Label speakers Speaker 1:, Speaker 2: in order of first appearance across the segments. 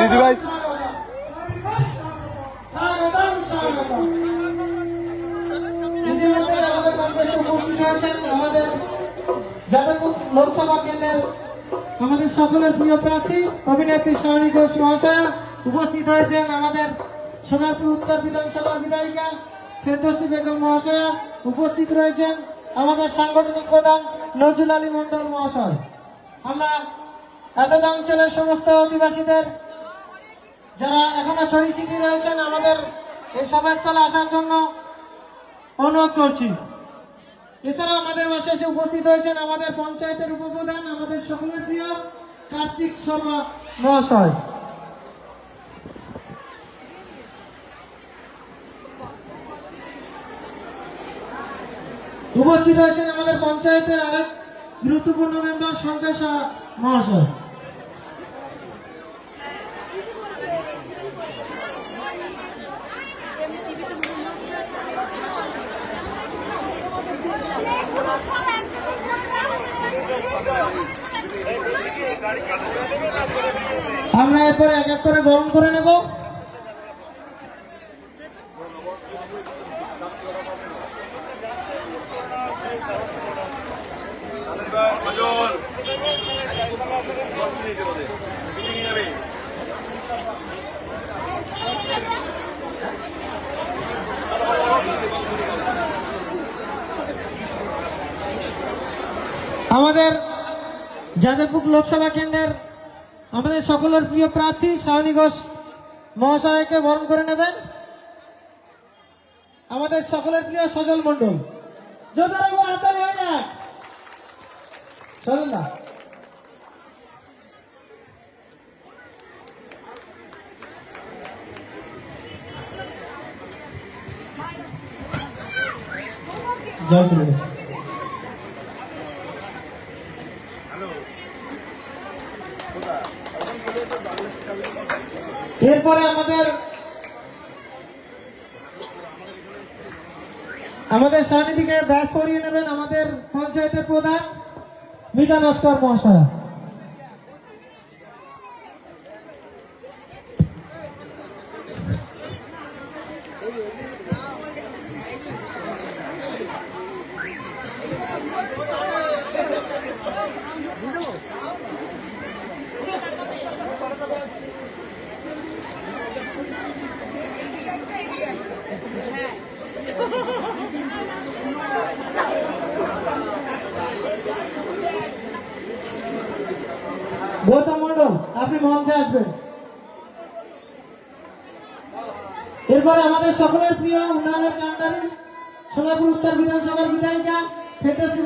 Speaker 1: দিদি ভাই?
Speaker 2: আমাদের যাদবপুর লোকসভা কেন্দ্রের আমাদের সকলের প্রিয় প্রার্থী, অভিনেত্রী শাওনী ঘোষ মহাশয়া, উপস্থিত হয়েছেন আমাদের সোনারপুর উত্তর বিধানসভার বিধায়িকা ফেরদৌসি বেগম মহাশয়া, উপস্থিত রয়েছেন আমাদের সাংগঠনিক প্রধান নজরুল আলী মন্ডল মহাশয়। আমরা এতদ অঞ্চলের সমস্ত অধিবাসীদের যারা এখনও ছড়ি ছিটি রয়েছেন, আমাদের এই সভাস্থলে আসার জন্য অনুরোধ করছি। এছাড়াও আমাদের মাসে উপস্থিত হয়েছেন আমাদের পঞ্চায়েতের উপপ্রধান, আমাদের সকলের প্রিয় কার্তিক শর্মা মহাশয়। উপস্থিত হয়েছেন আমাদের পঞ্চায়েতের আরেক গুরুত্বপূর্ণ মেম্বার সঞ্জয় শাহ মহাশয়। আমরা এরপরে এক এক করে গরম করে নেব। আমাদের যাদবপুর লোকসভা কেন্দ্রের আমাদের সকলের প্রিয় প্রার্থী শাওনী ঘোষ মহাশয়কে বরণ করে নেবেন। আমাদের সকলের প্রিয় সজল মন্ডল যোধার হাতালি হয়ে যাক। তুলে এরপরে আমাদের আমাদের সানিধিকে ব্যাস করিয়ে নেবেন আমাদের পঞ্চায়েতের প্রধান মিতা নস্কর মহাশয় গৌতম মন্ডল আপনি মঞ্চে আসবেন। এরপর আমাদের সকলের প্রিয় উন্নয়নের সোনাপুর উত্তর বিধানসভার বিধায়িকা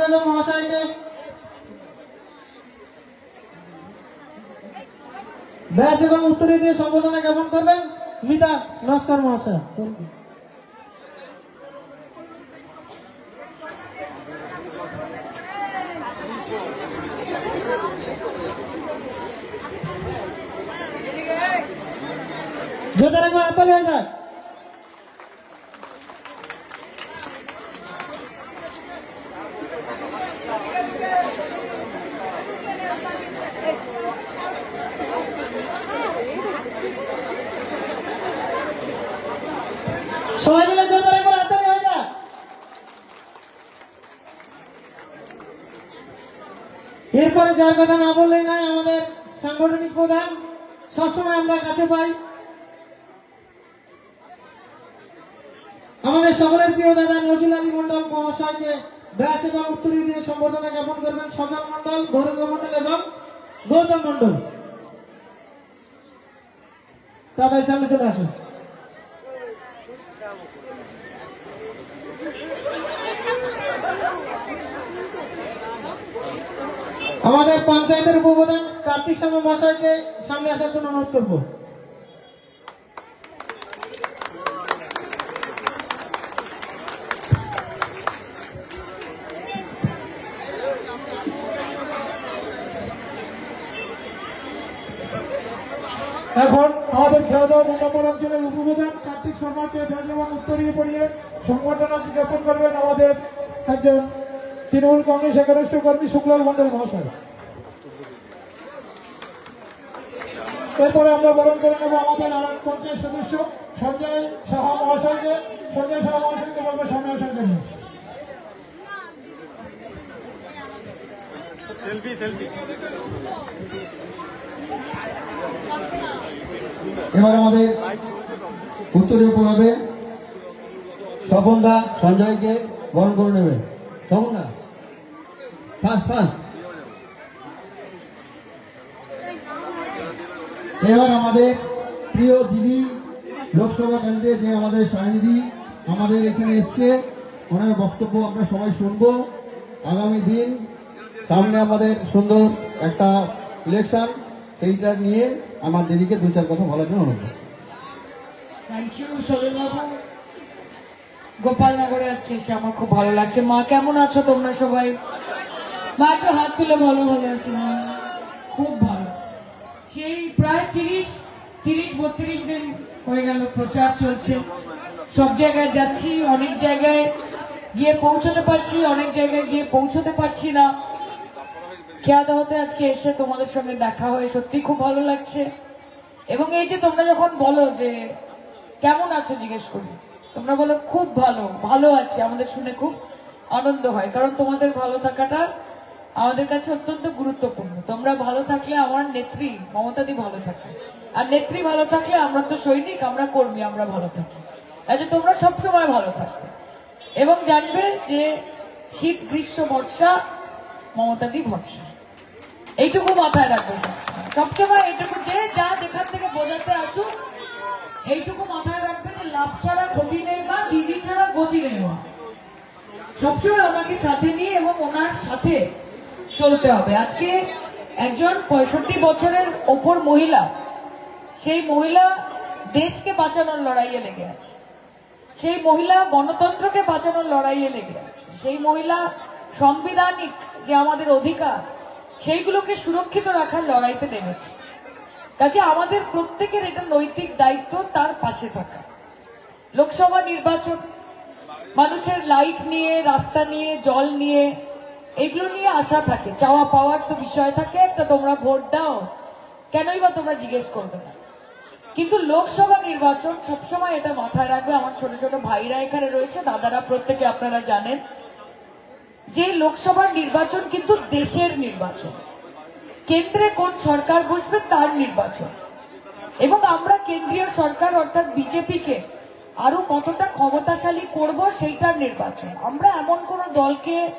Speaker 2: বেগম মহাশয়কে। ব্যাস, এবং উত্তরী দিয়ে সম্বোধনা জ্ঞাপন করবেন। মিতা, নমস্কার মহাশয়। একবার হাততালি হয়ে যায় সবাই মিলে জোরদার একবার হাততালি হয়ে যায় এরপরে যার কথা না বললেই নয়, আমাদের সাংগঠনিক প্রধান সবসময় আমরা কাছে পাই। আমাদের সকলের প্রিয় দাদা নজরুল আলী মন্ডল মহাশয়কে ব্যাস এবং উত্তরী দিয়ে সম্বর্ধনা জ্ঞাপন করবেন সজল মন্ডল গৌরব মন্ডল এবং গৌতম মন্ডল তবে সামনে চলে আসুন। আমাদের পঞ্চায়েতের উপপ্রধান কার্তিক শর্মা মহাশয়কে সামনে আসার জন্য অনুরোধ করব।
Speaker 3: আমাদের অঞ্চলের উপপ্রধান কার্তিক শর্মাকে ব্যাগ এবং উত্তরীয় পড়িয়ে সংবর্ধনা জ্ঞাপন করবেন আমাদের একজন তৃণমূল কংগ্রেস একনিষ্ঠ কর্মী শুক্লাল মন্ডল মহাশয়। এরপরে আমরা বরণ করে নেব আমাদের আর এক পঞ্চায়েত সদস্য। সঞ্জয় সাহা মহাশয়কে সঞ্জয় সাহা মহাশয়কে বলব সামনে আসার জন্য।
Speaker 1: এবার আমাদের উত্তরীয় পড়াবে স্বপনদা সঞ্জয়কে বরণ করে নেবে। তখন না ফার্স্ট ফার্স্ট এবার আমাদের প্রিয় দিদি, লোকসভা কেন্দ্রে যে আমাদের সায়নিধি আমাদের এখানে এসছে। ওনার বক্তব্য আমরা সবাই শুনব। আগামী দিন সামনে আমাদের সুন্দর একটা ইলেকশন সেইটা নিয়ে আমার দিদিকে দু চার কথা বলার জন্য অনুরোধ।
Speaker 4: থ্যাংক ইউ গোপালনগরে আজকে এসে আমার খুব ভালো লাগছে। মা, কেমন আছো তোমরা সবাই? মা, একটু হাত তুলে ভালো ভালো আছি মা। খুব ভালো। সেই প্রায় তিরিশ তিরিশ, বত্রিশ দিন হয়ে গেল, প্রচার চলছে। সব জায়গায় যাচ্ছি, অনেক জায়গায় গিয়ে পৌঁছতে পারছি, অনেক জায়গায় গিয়ে পৌঁছতে পারছি না। খেয়া দাওয়াতে আজকে এসে তোমাদের সঙ্গে দেখা হয়ে সত্যি খুব ভালো লাগছে। এবং এই যে তোমরা যখন বলো যে, কেমন আছো? জিজ্ঞেস করি। তোমরা বলো, খুব ভালো ভালো আছে, আমাদের শুনে খুব আনন্দ হয়। কারণ তোমাদের ভালো থাকাটা আমাদের কাছে অত্যন্ত গুরুত্বপূর্ণ। তোমরা ভালো থাকলে আমার নেত্রী মমতাদি ভালো থাকে। আর নেত্রী ভালো থাকলে আমরা তো সৈনিক, আমরা কর্মী, আমরা ভালো থাকি। আচ্ছা তোমরা সবসময় ভালো থাকবে এবং জানবে যে শীত, গ্রীষ্ম, বর্ষা মমতাদি ভরসা। এইটুকু মাথায় রাখবে সবসময়। এইটুকু যে যা যেখান থেকে বোঝাতে আসুক, এইটুকু মাথায় রাখবে যে লাভ ছাড়া ক্ষতি নেই বা দিদি ছাড়া গতি নেই। সবসময় ওনাকে সাথে নিয়ে এবং ওনার সাথে চলতে হবে আজকে একজন পঁয়ষট্টি বছরের ওপর মহিলা, সেই মহিলা দেশকে বাঁচানোর লড়াইয়ে লেগে আছে সেই মহিলা গণতন্ত্রকে বাঁচানোর লড়াইয়ে লেগে আছে সেই মহিলা সাংবিধানিক যে আমাদের অধিকার সেইগুলোকে সুরক্ষিত রাখার লড়াইতে নেমেছে। কাজে আমাদের প্রত্যেকের এটা নৈতিক দায়িত্ব তার পাশে থাকা। লোকসভা নির্বাচন, মানুষের লাইট নিয়ে, রাস্তা নিয়ে, জল নিয়ে, এগুলো নিয়ে আশা থাকে। চাওয়া পাওয়ার তো বিষয় থাকে, একটা তোমরা ভোট দাও, কেনই বা তোমরা জিজ্ঞেস করবে না। কিন্তু লোকসভা নির্বাচন সবসময় এটা মাথায় রাখবে। আমার ছোট ছোট ভাইরা এখানে রয়েছে, দাদারা প্রত্যেকে আপনারা জানেন। যে লোকসভার নির্বাচন কিন্তু দেশের নির্বাচন। কেন্দ্রে কোন সরকার বসবে তার নির্বাচন। এবং আমরা কেন্দ্রীয় সরকার অর্থাৎ বিজেপিকে আরও কতটা ক্ষমতাশালী করব সেইটার নির্বাচন। আমরা এমন কোন দলকে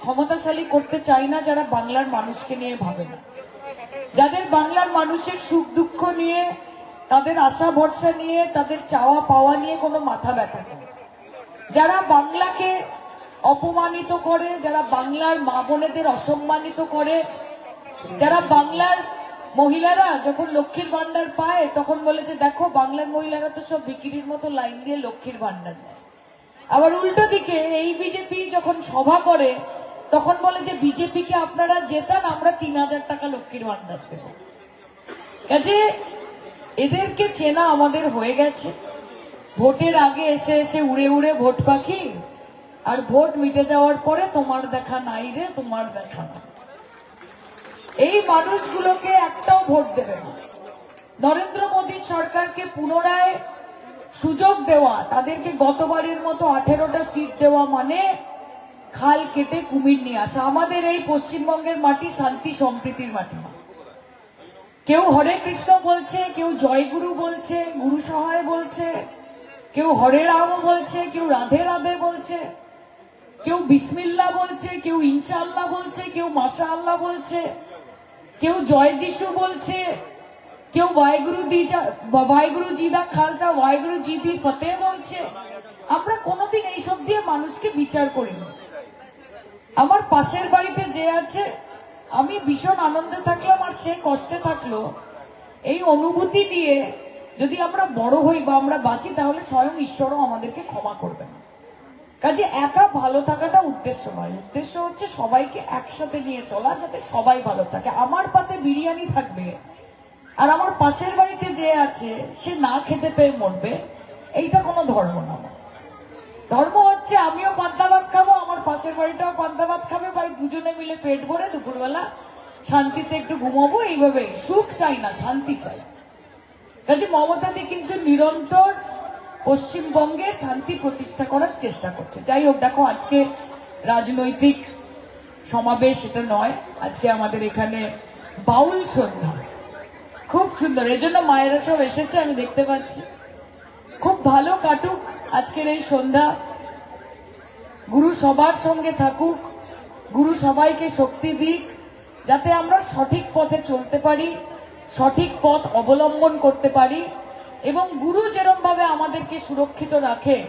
Speaker 4: ক্ষমতাশালী করতে চাই না যারা বাংলার মানুষকে নিয়ে ভাবে না। যাদের বাংলার মানুষের সুখ দুঃখ নিয়ে, তাদের আশা ভরসা নিয়ে, তাদের চাওয়া পাওয়া নিয়ে কোনো মাথা ব্যথা নেই যারা বাংলাকে অপমানিত করে, যারা বাংলার মা বোনেদের অসম্মানিত করে, যারা বাংলার মহিলারা যখন লক্ষ্মীর ভান্ডার পায়, তখন বলে যে, দেখো, বাংলার মহিলারা তো সব বিক্রির মতো লাইন দিয়ে লক্ষ্মীর ভান্ডার নেয়। আবার উল্টো দিকে এই বিজেপি যখন সভা করে, তখন বলে যে, বিজেপিকে আপনারা জেতান, আমরা তিন হাজার টাকা লক্ষ্মীর ভান্ডার দেব। কাজে এদেরকে চেনা আমাদের হয়ে গেছে। ভোটের আগে এসে এসে উড়ে উড়ে ভোট পাখি আর ভোট মিটে যাওয়ার পরে তোমার দেখা নাই রে, তোমার দেখা নাই। এই মানুষগুলোকে একটাও ভোট দেবে না। নরেন্দ্র মোদী সরকারকে পুনরায় সুযোগ দেওয়া, তাদেরকে গতবারের মতো আঠেরোটা সিট দেওয়া মানে খাল কেটে কুমির নিয়ে আসা। আমাদের এই পশ্চিমবঙ্গের মাটি শান্তি সম্প্রীতির মাটি। কেউ হরে কৃষ্ণ বলছে, কেউ জয়গুরু বলছে, গুরু সহায় বলছে, কেউ হরে রাম বলছে, কেউ রাধে রাধে বলছে। কেউ বিসমিল্লা বলছে, কেউ ইনশাল্লাহ বলছে, কেউ মাসা আল্লাহ বলছে, কেউ জয় যিশু বলছে, কেউ ওয়াইগুরু দি যা- ওয়াইগুরু জি দা খালসা, ওয়াইগুরু জি দি ফতে বলছে। আমরা কোনোদিন এইসব দিয়ে মানুষকে বিচার করিনি। আমার পাশের বাড়িতে যে আছে, আমি ভীষণ আনন্দে থাকলাম আর সে কষ্টে থাকল। এই অনুভূতি নিয়ে যদি আমরা বড় হই বা আমরা বাঁচি, তাহলে স্বয়ং ঈশ্বরও আমাদেরকে ক্ষমা করবে না কাজে একা ভালো থাকাটা উদ্দেশ্য নয়। উদ্দেশ্য হচ্ছে সবাইকে একসাথে নিয়ে চলা, যাতে সবাই ভালো থাকে। আমার পাতে বিরিয়ানি থাকবে, আর আমার পাশের বাড়িতে যে আছে, সে না খেতে পেয়ে মরবে, এইটা কোনো ধর্ম না। ধর্ম হচ্ছে আমিও পান্তা ভাত খাব, আমার পাশের বাড়িটাও পান্তা ভাত খাবে, ভাই দুজনে মিলে পেট ভরে দুপুরবেলা শান্তিতে একটু ঘুমাবো, এইভাবে সুখ চাই না, শান্তি চাই। কাজে মমতাদি কিন্তু নিরন্তর পশ্চিমবঙ্গে শান্তি প্রতিষ্ঠা করার চেষ্টা করছে। যাই হোক, দেখো, আজকে রাজনৈতিক সমাবেশ এটা নয়, আজকে আমাদের এখানে বাউল সন্ধ্যা। খুব সুন্দর এই জন্য মায়েরা সব এসেছে, আমি দেখতে পাচ্ছি। খুব ভালো কাটুক আজকের এই সন্ধ্যা। গুরু সবার সঙ্গে থাকুক, গুরু সবাইকে শক্তি দিক, যাতে আমরা সঠিক পথে চলতে পারি, সঠিক পথ অবলম্বন করতে পারি। এবং গুরু যেরম ভাবে আমাদেরকে সুরক্ষিত রাখে,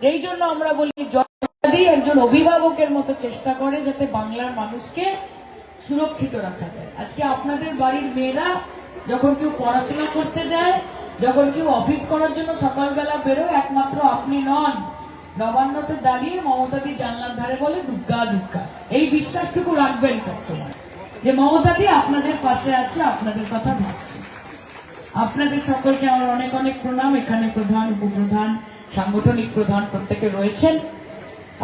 Speaker 4: এই জন্য আমরা বলি জয়দি একজন অভিভাবকের মতো চেষ্টা করে যাতে বাংলার মানুষকে সুরক্ষিত রাখা যায়। আজকে আপনাদের বাড়ির মেয়েরা যখন কেউ পড়াশোনা করতে যায়, যখন কেউ অফিস করার জন্য সকালবেলা বেরোয়, একমাত্র আপনি নন। নবান্নতে দাঁড়িয়ে মমতাদি জানলার ধারে বলে, দুগ্গা দুগ্গা। এই বিশ্বাসটুকু রাখবেন সবসময়। যে মমতাদি আপনাদের পাশে আছে, আপনাদের কথা ভাবছে। আপনাদের সকলকে আমার অনেক অনেক প্রণাম। এখানে প্রধান, উপপ্রধান, সাংগঠনিক প্রধান প্রত্যেকে রয়েছেন।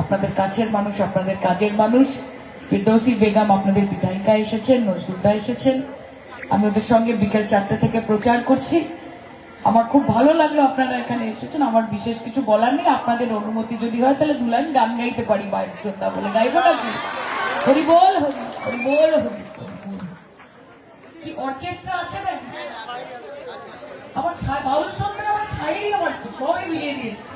Speaker 4: আপনাদের কাছের মানুষ, আপনাদের কাজের মানুষ। ফিরদৌসি বেগম আপনাদের বিধায়িকা এসেছেন, নজরুলদা এসেছেন। আমি ওদের সঙ্গে বিকেল চারটে থেকে প্রচার করছি। আমার খুব ভালো লাগল আপনারা এখানে এসেছেন। আমার বিশেষ কিছু বলার নেই। আপনাদের অনুমতি যদি হয়, তাহলে দুলান গান গাইতে পারি বাইরে শ্রদ্ধা বলে। গাইবো নাকি হরি বল হরি বল, হরি অর্কেস্ট্রা আছে নাকি? আমার বাউল সঙ্গে আমার শায়েরি আমার সবাই মিলিয়ে দিয়েছে।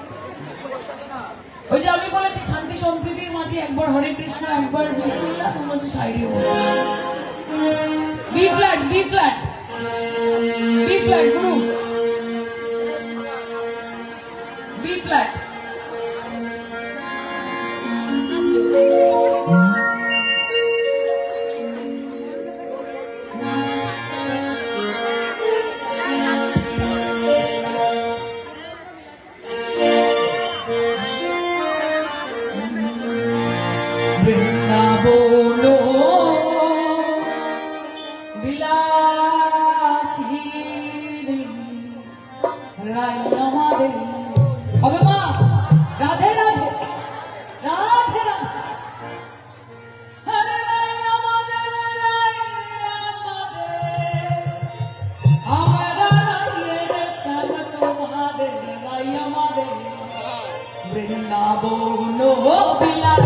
Speaker 4: ওই যে আমি বলেছি, শান্তি সম্প্রীতির মাটি একবার হরে কৃষ্ণ, একবার বিষ্ণুল্লাহ তুমি বলছো সাইরি B flat B flat B flat, Guru.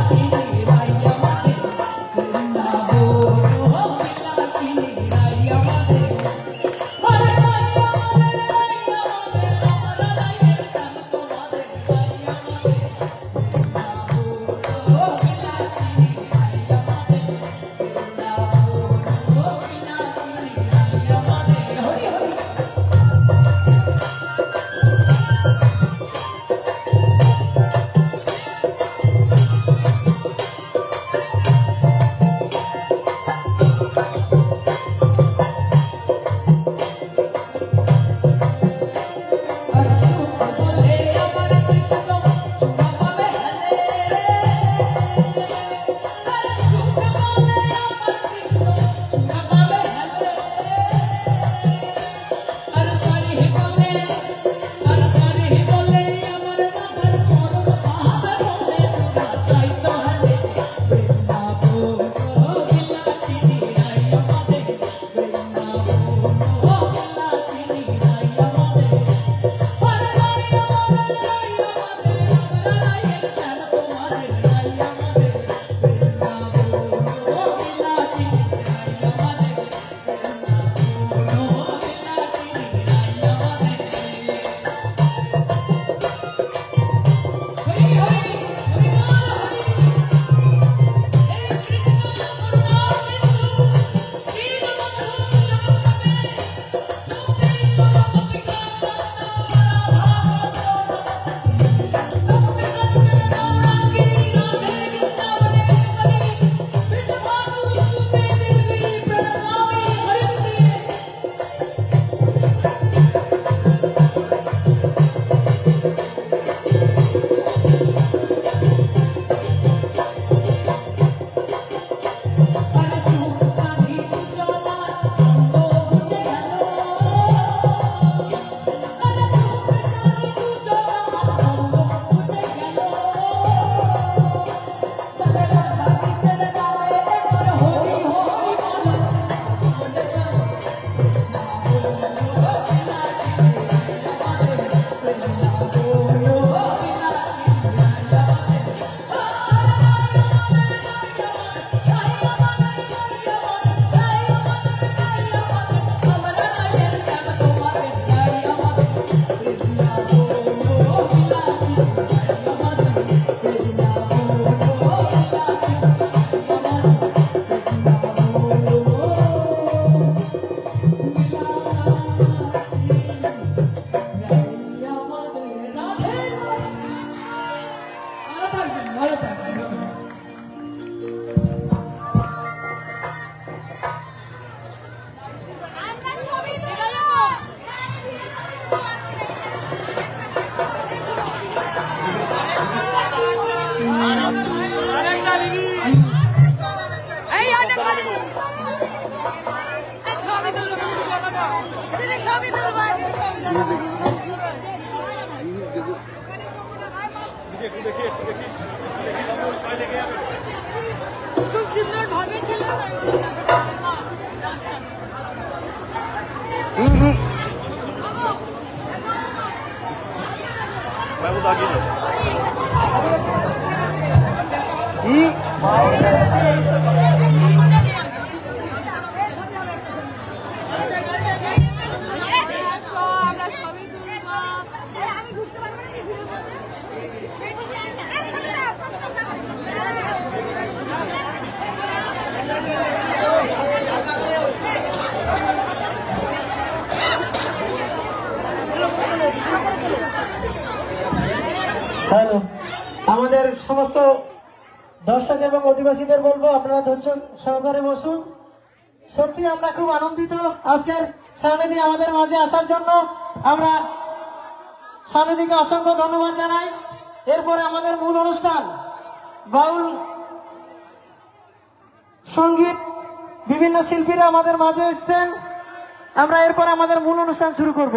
Speaker 4: Thank you.
Speaker 5: খুব সুন্দর ভাবে ছিল। আমরা
Speaker 2: হ্যালো। আমাদের সমস্ত দর্শক এবং অধিবাসীদের বলব, আপনারা ধৈর্য সহকারে বসুন। সত্যি আমরা খুব আনন্দিত আজকের সামনেদি আমাদের মাঝে আসার জন্য। আমরা সামনেদিকে অসংখ্য ধন্যবাদ জানাই। এরপরে আমাদের মূল অনুষ্ঠান, বাউল, সংগীত, বিভিন্ন শিল্পীরা আমাদের মাঝে এসছেন। আমরা এরপর আমাদের মূল অনুষ্ঠান শুরু করব।